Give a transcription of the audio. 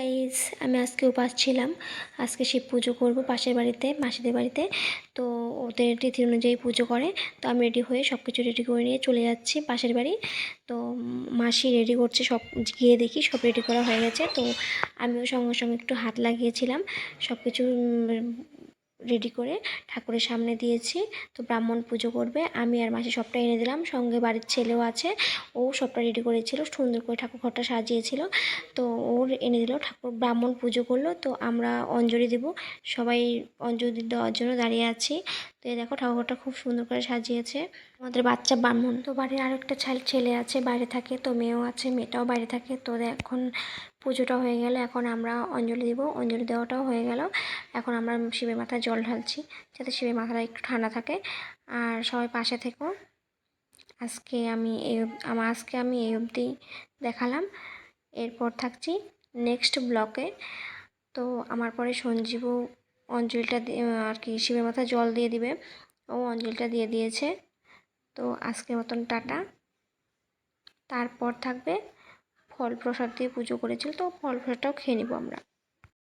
Guys আমি আজকে উপাস ছিলাম। আজকে শিব পুজো করব পাশের বাড়িতে, মাসিদের বাড়িতে। তো ওদের তিথি অনুযায়ী পুজো করে। তো আমি রেডি হয়ে সব কিছু রেডি করে নিয়ে চলে যাচ্ছি পাশের বাড়ি। তো মাসি রেডি করছে সব, গিয়ে দেখি সব রেডি করা হয়ে গেছে। তো আমিও সঙ্গে সঙ্গে একটু হাত লাগিয়েছিলাম। সব কিছু রেডি করে ঠাকুরের সামনে দিয়েছি। তো ব্রাহ্মণ পুজো করবে, আমি আর মাসি সবটা এনে দিলাম। সঙ্গে বাড়ির ছেলেও আছে, ও সবটা রেডি করেছিল, সুন্দর করে ঠাকুর ঘরটা সাজিয়েছিল। তো ওর এনে দিল, ঠাকুর ব্রাহ্মণ পুজো করল। তো আমরা অঞ্জলি দেব, সবাই অঞ্জলি দেওয়ার জন্য দাঁড়িয়ে আছি। তো এই দেখো ঠাকুরটা খুব সুন্দর করে সাজিয়েছে। আমাদের বাচ্চা ব্রাহ্মণ। তো বাড়ির আরও একটা ছেলে আছে, বাইরে থাকে, তো মেয়েও আছে, মেয়েটাও বাইরে থাকে। তো এখন পুজোটা হয়ে গেল এখন আমরা অঞ্জলি দেবো। অঞ্জলি দেওয়াটাও হয়ে গেল। এখন আমরা শিবের মাথায় জল ঢালছি যাতে শিবের মাথাটা একটু ঠান্ডা থাকে। আর সবাই পাশে থেকো। আজকে আমি এই আমার আজকে আমি এই অবধি দেখালাম। এরপর থাকছি নেক্সট ব্লকে। তো আমার পরে সঞ্জীবও অঞ্জলিটা আর কি শিবের মাথায় জল দিয়ে দিবে। ও অঞ্জলিটা দিয়ে দিয়েছে। তো আজকের মতন টাটা। তারপর থাকবে ফল প্রসাদ দিয়ে পুজো করেছিল তো ফল প্রসাদটাও খেয়ে নিব আমরা।